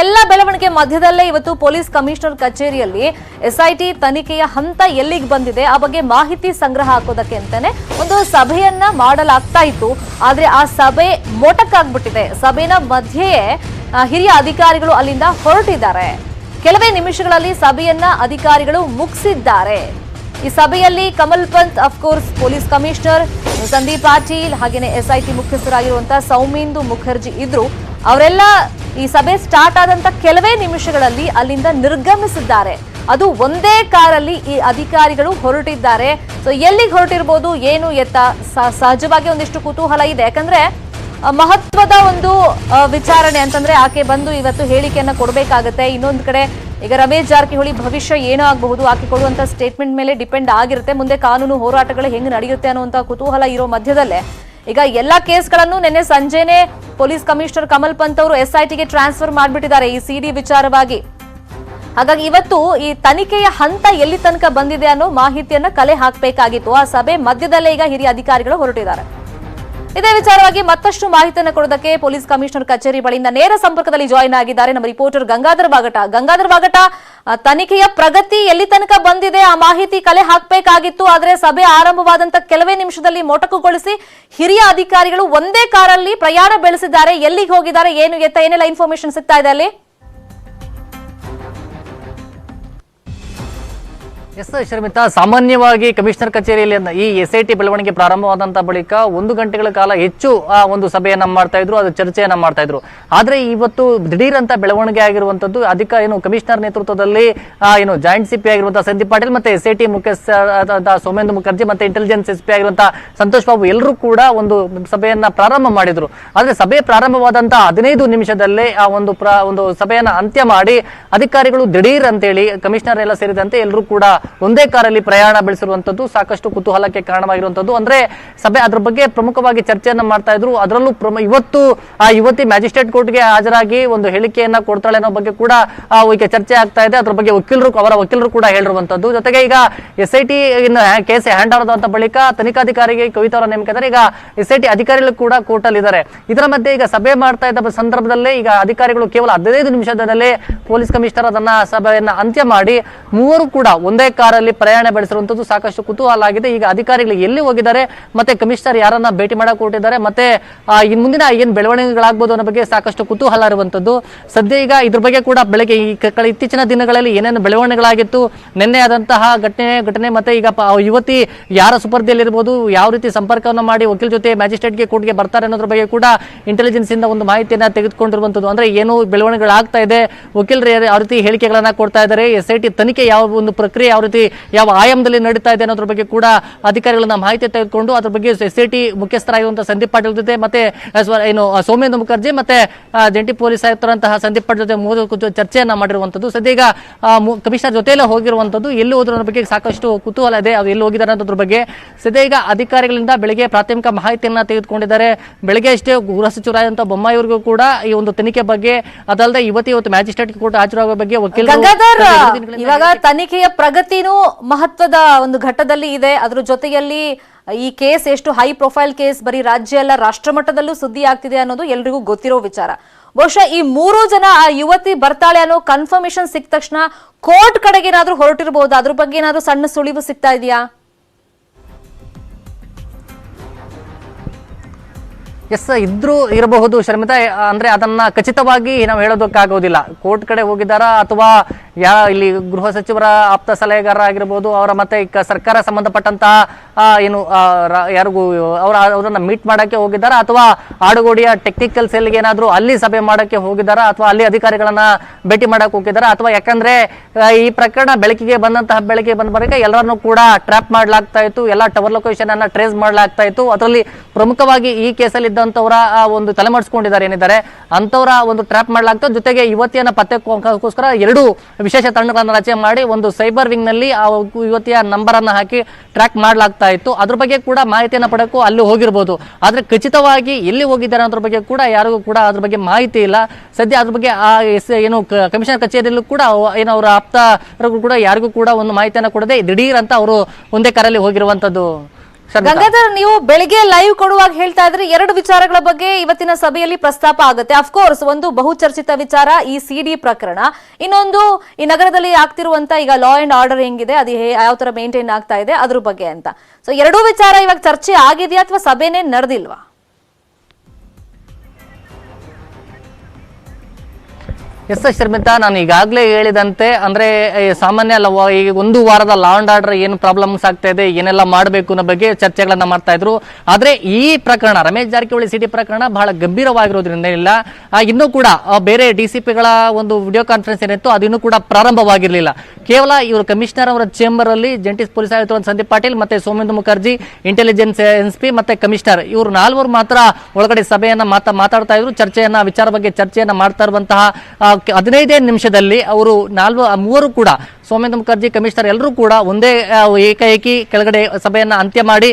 ಎಲ್ಲ ಬೆಳವಣಿಗೆ ಮಧ್ಯದಲ್ಲೇ ಇವತ್ತು ಪೊಲೀಸ್ ಕಮಿಷನರ್ ಕಚೇರಿಯಲ್ಲಿ ಎಸ್ಐಟಿ ತನಿಖೆಯ ಹಂತ ಎಲ್ಲಿಗೆ ಬಂದಿದೆ, ಆ ಬಗ್ಗೆ ಮಾಹಿತಿ ಸಂಗ್ರಹ ಹಾಕೋದಕ್ಕೆ ಅಂತಾನೆ ಒಂದು ಸಭೆಯನ್ನ ಮಾಡಲಾಗ್ತಾ ಇತ್ತು. ಆದ್ರೆ ಆ ಸಭೆ ಮೋಟಕ್ಕಾಗ್ಬಿಟ್ಟಿದೆ ಸಭೆನ ಮಧ್ಯೆಯೇ ಹಿರಿಯ ಅಧಿಕಾರಿಗಳು ಅಲ್ಲಿಂದ ಹೊರಟಿದ್ದಾರೆ. ಕೆಲವೇ ನಿಮಿಷಗಳಲ್ಲಿ ಸಭೆಯನ್ನ ಅಧಿಕಾರಿಗಳು ಮುಗಿಸಿದ್ದಾರೆ. ಈ ಸಭೆಯಲ್ಲಿ Kamal Pant of course police commissioner, Sandeep Patil ಹಾಗೇನೆ ಎಸ್ಐಟಿ ಮುಖ್ಯಸ್ಥರಾಗಿರುವಂತಹ ಸೌಮೇಂದು ಮುಖರ್ಜಿ ಇದ್ರು. ಅವರೆಲ್ಲ ಈ ಸಭೆ ಸ್ಟಾರ್ಟ್ ಆದಂತ ಕೆಲವೇ ನಿಮಿಷಗಳಲ್ಲಿ ಅಲ್ಲಿಂದ ನಿರ್ಗಮಿಸಿದ್ದಾರೆ. ಅದು ಒಂದೇ ಕಾರಲ್ಲಿ ಈ ಅಧಿಕಾರಿಗಳು ಹೊರಟಿದ್ದಾರೆ. ಸೊ ಎಲ್ಲಿಗೆ ಹೊರಟಿರ್ಬೋದು, ಏನು ಎತ್ತ? ಸಹಜವಾಗಿ ಒಂದಿಷ್ಟು ಕುತೂಹಲ ಇದೆ. ಯಾಕಂದ್ರೆ ಮಹತ್ವದ ಒಂದು ವಿಚಾರಣೆ ಅಂತಂದ್ರೆ ಆಕೆ ಬಂದು ಇವತ್ತು ಹೇಳಿಕೆಯನ್ನ ಕೊಡಬೇಕಾಗತ್ತೆ. ಇನ್ನೊಂದು ಕಡೆ, ಈಗ ರಮೇಶ್ ಜಾರಕಿಹೊಳಿ ಭವಿಷ್ಯ ಏನೂ ಆಗಬಹುದು, ಆಕೆ ಕೊಡುವಂತ ಸ್ಟೇಟ್ಮೆಂಟ್ ಮೇಲೆ ಡಿಪೆಂಡ್ ಆಗಿರುತ್ತೆ. ಮುಂದೆ ಕಾನೂನು ಹೋರಾಟಗಳು ಹೆಂಗ್ ನಡೆಯುತ್ತೆ ಅನ್ನುವಂತ ಕುತೂಹಲ ಇರೋ ಮಧ್ಯದಲ್ಲೇ. ಈಗ ಎಲ್ಲಾ ಕೇಸ್ಗಳನ್ನು ನಿನ್ನೆ ಸಂಜೆನೆ ಪೊಲೀಸ್ ಕಮಿಷನರ್ ಕಮಲ್ ಪಂತ್ ಅವರು ಎಸ್ಐಟಿಗೆ ಟ್ರಾನ್ಸ್ಫರ್ ಮಾಡಿಬಿಟ್ಟಿದ್ದಾರೆ. ಈ ಸಿಡಿ ವಿಚಾರವಾಗಿ ಹಾಗಾಗಿ ಇವತ್ತು ಈ ತನಿಖೆಯ ಹಂತ ಎಲ್ಲಿ ತನಕ ಬಂದಿದೆ ಅನ್ನೋ ಮಾಹಿತಿಯನ್ನ ಕಲೆ ಹಾಕಬೇಕಾಗಿತ್ತು. ಆ ಸಭೆ ಮಧ್ಯದಲ್ಲೇ ಈಗ ಹಿರಿಯ ಅಧಿಕಾರಿಗಳು ಹೊರಟಿದ್ದಾರೆ. ಇದೇ ವಿಚಾರವಾಗಿ ಮತ್ತಷ್ಟು ಮಾಹಿತಿಯನ್ನು ಕೊಡೋದಕ್ಕೆ ಪೊಲೀಸ್ ಕಮಿಷನರ್ ಕಚೇರಿ ಬಳಿಯಿಂದ ನೇರ ಸಂಪರ್ಕದಲ್ಲಿ ಜಾಯಿನ್ ಆಗಿದ್ದಾರೆ. ನಮ್ಮ ರಿಪೋರ್ಟರ್ ಗಂಗಾಧರ್ ಬಾಗಟ. ಗಂಗಾಧರ್ ಬಾಗಟ ತನಿಖೆಯ ಪ್ರಗತಿ ಎಲ್ಲಿ ತನಕ ಬಂದಿದೆ ಆ ಮಾಹಿತಿ ಕಲೆ ಹಾಕಬೇಕಾಗಿತ್ತು, ಆದರೆ ಸಭೆ ಆರಂಭವಾದಂತ ಕೆಲವೇ ನಿಮಿಷದಲ್ಲಿ ಮೊಟಕುಗೊಳಿಸಿ ಹಿರಿಯ ಅಧಿಕಾರಿಗಳು ಒಂದೇ ಕಾರಲ್ಲಿ ಪ್ರಯಾಣ ಬೆಳೆಸಿದ್ದಾರೆ, ಎಲ್ಲಿಗೆ ಹೋಗಿದ್ದಾರೆ, ಏನು ಎತ್ತ, ಏನೆಲ್ಲ ಇನ್ಫಾರ್ಮೇಶನ್ ಸಿಗ್ತಾ ಇದೆ ಅಲ್ಲಿ? ಎಸ್ ಶರ್ಮಿತಾ, ಸಾಮಾನ್ಯವಾಗಿ ಕಮಿಷನರ್ ಕಚೇರಿಯಲ್ಲಿ ಈ ಎಸ್ ಐ ಟಿ ಬೆಳವಣಿಗೆ ಪ್ರಾರಂಭವಾದಂತ ಬಳಿಕ ಒಂದು ಗಂಟೆಗಳ ಕಾಲ ಹೆಚ್ಚು ಆ ಒಂದು ಸಭೆಯನ್ನ ಮಾಡ್ತಾ ಇದ್ರು, ಅದು ಚರ್ಚೆಯನ್ನ ಮಾಡ್ತಾ ಇದ್ರು. ಆದ್ರೆ ಇವತ್ತು ದಿಢೀರ್ ಅಂತ ಬೆಳವಣಿಗೆ ಆಗಿರುವಂತದ್ದು ಅಧಿಕ ಏನು ಕಮಿಷನರ್ ನೇತೃತ್ವದಲ್ಲಿ ಏನು ಜಾಯಿಂಟ್ ಸಿಪಿ ಆಗಿರುವಂತಹ ಸಂದೀಪ್ ಪಾಟೀಲ್ ಮತ್ತೆ ಎಸ್ ಐ ಟಿ ಮುಖ್ಯಸ್ಥ ಸೋಮೇಂದ್ರ ಮುಖರ್ಜಿ ಮತ್ತೆ ಇಂಟೆಲಿಜೆನ್ಸ್ ಎಸ್ ಪಿ ಆಗಿರುವಂತಹ ಸಂತೋಷ್ ಬಾಬು ಎಲ್ಲರೂ ಕೂಡ ಒಂದು ಸಭೆಯನ್ನ ಪ್ರಾರಂಭ ಮಾಡಿದ್ರು. ಆದ್ರೆ ಸಭೆ ಪ್ರಾರಂಭವಾದಂತಹ ಹದಿನೈದು ನಿಮಿಷದಲ್ಲೇ ಆ ಒಂದು ಒಂದು ಸಭೆಯನ್ನ ಅಂತ್ಯ ಮಾಡಿ ಅಧಿಕಾರಿಗಳು ದಿಢೀರ್ ಅಂತೇಳಿ, ಕಮಿಷನರ್ ಎಲ್ಲ ಸೇರಿದಂತೆ ಎಲ್ಲರೂ ಕೂಡ ಒಂದೇ ಕಾರಲ್ಲಿ ಪ್ರಯಾಣ ಬೆಳೆಸಿರುವಂತದ್ದು ಸಾಕಷ್ಟು ಕುತೂಹಲಕ್ಕೆ ಕಾರಣವಾಗಿರುವಂತದ್ದು. ಅಂದ್ರೆ ಸಭೆ ಅದ್ರ ಬಗ್ಗೆ ಪ್ರಮುಖವಾಗಿ ಚರ್ಚೆಯನ್ನ ಮಾಡ್ತಾ ಇದ್ರು. ಅದರಲ್ಲೂ ಇವತ್ತು ಆ ಯುವತಿ ಮ್ಯಾಜಿಸ್ಟ್ರೇಟ್ ಕೋರ್ಟ್ಗೆ ಹಾಜರಾಗಿ ಒಂದು ಹೇಳಿಕೆಯನ್ನ ಕೊಡ್ತಾಳೆ ಅನ್ನೋ ಬಗ್ಗೆ ಕೂಡ ಈಗ ಚರ್ಚೆ ಆಗ್ತಾ ಇದೆ. ಅದ್ರ ಬಗ್ಗೆ ವಕೀಲರು, ಅವರ ವಕೀಲರು ಕೂಡ ಹೇಳಿರುವಂತದ್ದು. ಜೊತೆಗೆ ಈಗ S I T case hand ಅಂತ ಬಳಿಕ ತನಿಖಾಧಿಕಾರಿಗೆ ಕವಿತಾ ಅವರ ನೇಮಕ ಇದ್ದಾರೆ. ಈಗ ಎಸ್ ಐ ಟಿ ಅಧಿಕಾರಿಗಳು ಕೂಡ ಕೋರ್ಟ್ ಅಲ್ಲಿ ಇದ್ದಾರೆ. ಇದರ ಮಧ್ಯೆ ಈಗ ಸಭೆ ಮಾಡ್ತಾ ಇದ್ದ ಸಂದರ್ಭದಲ್ಲೇ ಈಗ ಅಧಿಕಾರಿಗಳು ಕೇವಲ ಹದಿನೈದು ನಿಮಿಷದಲ್ಲೇ ಪೊಲೀಸ್ ಕಮಿಷನರ್ ಅದನ್ನ ಸಭೆಯನ್ನ ಅಂತ್ಯ ಮಾಡಿ, ಮೂವರು ಕೂಡ ಒಂದೇ ಕಾರಲ್ಲಿ ಪ್ರಯಾಣ ಬೆಳೆಸಿರುವಂತದ್ದು ಸಾಕಷ್ಟು ಕುತೂಹಲ ಆಗಿದೆ ಈಗ ಅಧಿಕಾರಿಗಳು ಎಲ್ಲಿ ಹೋಗಿದ್ದಾರೆ? ಮತ್ತೆ ಕಮಿಷನರ್ ಯಾರನ್ನ ಭೇಟಿ ಮಾಡಕ್ ಹೊರಟಿದ್ದಾರೆ? ಮತ್ತೆ ಇನ್ ಮುಂದಿನ ಏನ್ ಬೆಳವಣಿಗೆಗಳಾಗಬಹುದು ಅನ್ನೋ ಬಗ್ಗೆ ಸಾಕಷ್ಟು ಕುತೂಹಲ ಇರುವಂತದ್ದು ಸದ್ಯ ಈಗ ಇದ್ರ ಬಗ್ಗೆ ಕೂಡ ಬೆಳಗ್ಗೆ ಈ ಇತ್ತೀಚಿನ ದಿನಗಳಲ್ಲಿ ಏನೇನು ಬೆಳವಣಿಗೆಗಳಾಗಿತ್ತು, ನಿನ್ನೆ ಆದಂತಹ ಘಟನೆ ಘಟನೆ ಮತ್ತೆ ಈಗ ಯುವತಿ ಯಾರ ಇರಬಹುದು ಯಾವ ರೀತಿ ಸಂಪರ್ಕವನ್ನು ಮಾಡಿ ವಕೀಲ ಜೊತೆ ಮ್ಯಾಜಿಸ್ಟ್ರೇಟ್ಗೆ ಕೋರ್ಟ್ಗೆ ಬರ್ತಾರೆ ಅನ್ನೋದ್ರ ಬಗ್ಗೆ ಕೂಡ ಇಂಟೆಲಿಜೆನ್ಸ್ ಇಂದ ಒಂದು ಮಾಹಿತಿಯನ್ನ ತೆಗೆದುಕೊಂಡಿರುವಂತದ್ದು ಅಂದ್ರೆ ಏನು ಬೆಳವಣಿಗೆಗಳಾಗ್ತಾ ಇದೆ. ವಕೀಲರು ಯಾವ ರೀತಿ ಹೇಳಿಕೆಗಳನ್ನ ಕೊಡ್ತಾ ಇದ್ದಾರೆ. ಎಸ್ ಐ ಟಿ ತನಿಖೆ ಯಾವ ಒಂದು ಪ್ರಕ್ರಿಯೆ ಯಾವ ರೀತಿ ಯಾವ ಆಯಾಮದಲ್ಲಿ ನಡೀತಾ ಇದೆ ಅನ್ನೋದ್ರ ಬಗ್ಗೆ ಕೂಡ ಅಧಿಕಾರಿಗಳನ್ನ ಮಾಹಿತಿ ತೆಗೆದುಕೊಂಡು ಅದ್ರ ಬಗ್ಗೆ ಎಸ್ ಐ ಟಿ ಮುಖ್ಯಸ್ಥರಾಗಿರುವಂತಹ ಸಂದೀಪ್ ಪಾಟೀಲ್ ಜೊತೆ ಮತ್ತೆ ಏನು ಸೋಮೇಂದ್ರ ಮುಖರ್ಜಿ ಮತ್ತೆ ಜಂಟಿ ಪೊಲೀಸ್ ಆಯುಕ್ತರಂತಹ ಸಂದೀಪ್ ಪಾಟೀಲ್ ಜೊತೆ ಮೂರು ಕುತು- ಚರ್ಚೆಯನ್ನ ಮಾಡಿರುವಂತದ್ದು. ಸದ್ಯ ಈಗ ಕಮಿಷನರ್ ಜೊತೆಯಲ್ಲೇ ಹೋಗಿರುವಂತದ್ದು. ಎಲ್ಲಿ ಹೋದ್ರ ಬಗ್ಗೆ ಸಾಕಷ್ಟು ಕುತೂಹಲ ಇದೆ. ಅವ್ರು ಎಲ್ಲಿ ಹೋಗಿದ್ದಾರೆ ಅನ್ನೋದ್ರ ಬಗ್ಗೆ. ಸದ್ಯ ಈಗ ಅಧಿಕಾರಿಗಳಿಂದ ಬೆಳಗ್ಗೆ ಪ್ರಾಥಮಿಕ ಮಾಹಿತಿಯನ್ನ ತೆಗೆದುಕೊಂಡಿದ್ದಾರೆ. ಬೆಳಗ್ಗೆ ಅಷ್ಟೇ ಗೃಹ ಸಚಿವರಾದಂತಹ ಬೊಮ್ಮಾಯಿಯವರಿಗೂ ಕೂಡ ಈ ಒಂದು ತನಿಖೆ ಬಗ್ಗೆ ಅದಲ್ಲದೆ ಇವತ್ತು ಇವತ್ತು ಮ್ಯಾಜಿಸ್ಟ್ರೇಟ್ ಕೋರ್ಟ್ ಹಾಜರಾಗುವ ಬಗ್ಗೆ ವಕೀಲರು ಇವಾಗ ತನಿಖೆಯ ಪ್ರಗತಿನೂ ಮಹತ್ವದ ಒಂದು ಘಟ್ಟದಲ್ಲಿ ಇದೆ. ಅದ್ರ ಜೊತೆಯಲ್ಲಿ ಈ ಕೇಸ್ ಎಷ್ಟು ಹೈ ಪ್ರೊಫೈಲ್ ಕೇಸ್ ಬರೀ ರಾಜ್ಯ ಅಲ್ಲ, ರಾಷ್ಟ್ರ ಮಟ್ಟದಲ್ಲೂ ಸುದ್ದಿ ಆಗ್ತಿದೆ ಅನ್ನೋದು ಎಲ್ರಿಗೂ ಗೊತ್ತಿರೋ ವಿಚಾರ. ಬಹುಶಃ ಈ ಮೂರು ಜನ ಆ ಯುವತಿ ಬರ್ತಾಳೆ ಅನ್ನೋ ಕನ್ಫರ್ಮೇಶನ್ ಸಿಕ್ಕ ತಕ್ಷಣ ಕೋರ್ಟ್ ಕಡೆಗೆ ಏನಾದ್ರೂ ಹೊರಟಿರಬಹುದು ಅದ್ರ ಬಗ್ಗೆ ಏನಾದ್ರೂ ಸಣ್ಣ ಸುಳಿವು ಸಿಗ್ತಾ ಇದೆಯಾ? ಎಸ್ ಇದ್ರೂ ಇರಬಹುದು ಶರ್ಮಿತಾ. ಅಂದ್ರೆ ಅದನ್ನ ಖಚಿತವಾಗಿ ನಾವು ಹೇಳೋದಕ್ಕಾಗೋದಿಲ್ಲ. ಕೋರ್ಟ್ ಕಡೆ ಹೋಗಿದ್ದಾರಾ ಅಥವಾ ಯಾ, ಇಲ್ಲಿ ಗೃಹ ಸಚಿವರ ಆಪ್ತ ಸಲಹೆಗಾರ ಆಗಿರ್ಬೋದು, ಅವರ ಮತ್ತೆ ಸರ್ಕಾರ ಸಂಬಂಧಪಟ್ಟಂತಹ ಏನು ಯಾರಿಗೂ ಅವರ, ಅವರನ್ನ ಮೀಟ್ ಮಾಡಕ್ಕೆ ಹೋಗಿದ್ದಾರಾ? ಅಥವಾ ಆಡುಗೋಡಿಯ ಟೆಕ್ನಿಕಲ್ ಸೆಲ್ಗೆ ಏನಾದರೂ ಅಲ್ಲಿ ಸಭೆ ಮಾಡಕ್ಕೆ ಹೋಗಿದ್ದಾರಾ? ಅಥವಾ ಅಲ್ಲಿ ಅಧಿಕಾರಿಗಳನ್ನ ಭೇಟಿ ಮಾಡೋಕೆ ಹೋಗಿದ್ದಾರಾ? ಅಥವಾ ಯಾಕಂದ್ರೆ ಈ ಪ್ರಕರಣ ಬೆಳಕಿಗೆ ಬಂದಂತಹ ಬೆಳಕಿಗೆ ಬಂದ ಬರಕ ಎಲ್ಲರನ್ನೂ ಕೂಡ ಟ್ರ್ಯಾಪ್ ಮಾಡಲಾಗ್ತಾ ಇತ್ತು, ಎಲ್ಲ ಟವರ್ ಲೊಕೇಶನ್ ಅನ್ನ ಟ್ರೇಸ್ ಮಾಡಲಾಗ್ತಾ ಇತ್ತು. ಅದರಲ್ಲಿ ಪ್ರಮುಖವಾಗಿ ಈ ಕೇಸಲ್ಲಿ ಇದ್ದಂಥವರ ಒಂದು ತಲೆಮರೆಸ್ಕೊಂಡಿದ್ದಾರೆ ಏನಿದ್ದಾರೆ ಅಂತವರ ಒಂದು ಟ್ರ್ಯಾಪ್ ಮಾಡಲಾಗ್ತಾ ಜೊತೆಗೆ ಯುವತಿಯನ್ನ ಪತ್ತೆಗೋಸ್ಕರ ಎರಡು ವಿಶೇಷ ತಂಡಗಳನ್ನು ರಚನೆ ಮಾಡಿ ಒಂದು ಸೈಬರ್ ವಿಂಗ್ನಲ್ಲಿ ಆ ಯುವತಿಯ ನಂಬರ್ ಅನ್ನ ಹಾಕಿ ಟ್ರ್ಯಾಕ್ ಮಾಡಲಾಗ್ತಾ ಇತ್ತು. ಅದ್ರ ಬಗ್ಗೆ ಕೂಡ ಮಾಹಿತಿಯನ್ನು ಪಡಕ್ಕೂ ಅಲ್ಲಿ ಹೋಗಿರ್ಬೋದು. ಆದರೆ ಖಚಿತವಾಗಿ ಎಲ್ಲಿ ಹೋಗಿದ್ದಾರೆ ಅನ್ನೋದ್ರ ಬಗ್ಗೆ ಕೂಡ ಯಾರಿಗೂ ಕೂಡ ಅದ್ರ ಬಗ್ಗೆ ಮಾಹಿತಿ ಇಲ್ಲ. ಸದ್ಯ ಅದ್ರ ಬಗ್ಗೆ ಆ ಏನು ಕಮಿಷನರ್ ಕಚೇರಿಯಲ್ಲೂ ಕೂಡ ಏನು ಅವರ ಆಪ್ತರಿಗೂ ಕೂಡ ಯಾರಿಗೂ ಕೂಡ ಒಂದು ಮಾಹಿತಿಯನ್ನು ಕೊಡದೆ ದಿಢೀರ್ ಅಂತ ಅವರು ಒಂದೇ ಕಾರಲ್ಲಿ ಹೋಗಿರುವಂತದ್ದು. ಶರ್ಮಿಳಾ. ಗಂಗಾಧರ್, ನೀವು ಬೆಳಿಗ್ಗೆ ಲೈವ್ ಕೊಡುವಾಗ ಹೇಳ್ತಾ ಇದ್ರೆ, ಎರಡು ವಿಚಾರಗಳ ಬಗ್ಗೆ ಇವತ್ತಿನ ಸಭೆಯಲ್ಲಿ ಪ್ರಸ್ತಾಪ ಆಗುತ್ತೆ. ಅಫ್ಕೋರ್ಸ್ ಒಂದು ಬಹುಚರ್ಚಿತ ವಿಚಾರ, ಈ ಸಿಡಿ ಪ್ರಕರಣ. ಇನ್ನೊಂದು, ಈ ನಗರದಲ್ಲಿ ಆಗ್ತಿರುವಂತ ಈಗ ಲಾ ಅಂಡ್ ಆರ್ಡರ್ ಹೆಂಗಿದೆ, ಅದು ಯಾವ ತರ ಮೇಂಟೈನ್ ಆಗ್ತಾ ಇದೆ, ಅದ್ರ ಬಗ್ಗೆ ಅಂತ. ಸೊ ಎರಡೂ ವಿಚಾರ ಇವಾಗ ಚರ್ಚೆ ಆಗಿದೆಯಾ ಅಥವಾ ಸಭೆನೇ ನಡೆದಿಲ್ವಾ? ಎಸ್ ಎಸ್ ಶರ್ಮಿತಾ, ನಾನು ಈಗಾಗಲೇ ಹೇಳಿದಂತೆ, ಅಂದರೆ ಸಾಮಾನ್ಯ ಅಲ್ಲ ಈಗ ಒಂದು ವಾರದ ಲಾ ಆರ್ಡರ್ ಏನು ಪ್ರಾಬ್ಲಮ್ಸ್ ಆಗ್ತಾ ಇದೆ, ಏನೆಲ್ಲ ಮಾಡಬೇಕು ಅನ್ನೋ ಬಗ್ಗೆ ಚರ್ಚೆಗಳನ್ನು ಮಾಡ್ತಾ ಇದ್ರು. ಆದರೆ ಈ ಪ್ರಕರಣ, ರಮೇಶ್ ಜಾರಕಿಹೊಳಿ ಸಿಟಿ ಪ್ರಕರಣ ಬಹಳ ಗಂಭೀರವಾಗಿರೋದ್ರಿಂದ ಇಲ್ಲ. ಇನ್ನೂ ಕೂಡ ಬೇರೆ ಡಿ ಸಿ ಪಿಗಳ ಒಂದು ವಿಡಿಯೋ ಕಾನ್ಫರೆನ್ಸ್ ಏನಿತ್ತು, ಅದು ಇನ್ನೂ ಕೂಡ ಪ್ರಾರಂಭವಾಗಿರಲಿಲ್ಲ. ಕೇವಲ ಇವರು ಕಮಿಷನರ್ ಅವರ ಚೇಂಬರ್ ಅಲ್ಲಿ ಜಂಟಿ ಪೊಲೀಸ್ ಆಯುಕ್ತ ಸಂದೀಪ್ ಪಾಟೀಲ್ ಮತ್ತೆ Somendra Mukherjee intelligence S P ಮತ್ತೆ ಕಮಿಷನರ್ ಇವರು ನಾಲ್ವರು ಮಾತ್ರ ಒಳಗಡೆ ಸಭೆಯನ್ನ ಮಾತಾ, ಮಾತಾಡ್ತಾ ಇದ್ರು. ಚರ್ಚೆಯನ್ನ, ವಿಚಾರ ಬಗ್ಗೆ ಚರ್ಚೆಯನ್ನ ಮಾಡ್ತಾ ಇರುವಂತಹ ಹದಿನೈದೇ ನಿಮಿಷದಲ್ಲಿ ಅವರು ನಾಲ್ವ, ಮೂವರು ಕೂಡ ಸೋಮೇಂದ್ರ ಮುಖರ್ಜಿ, ಕಮಿಷನರ್ ಎಲ್ಲರೂ ಕೂಡ ಒಂದೇ ಏಕಾಏಕಿ ಕೆಳಗಡೆ ಸಭೆಯನ್ನ ಅಂತ್ಯ ಮಾಡಿ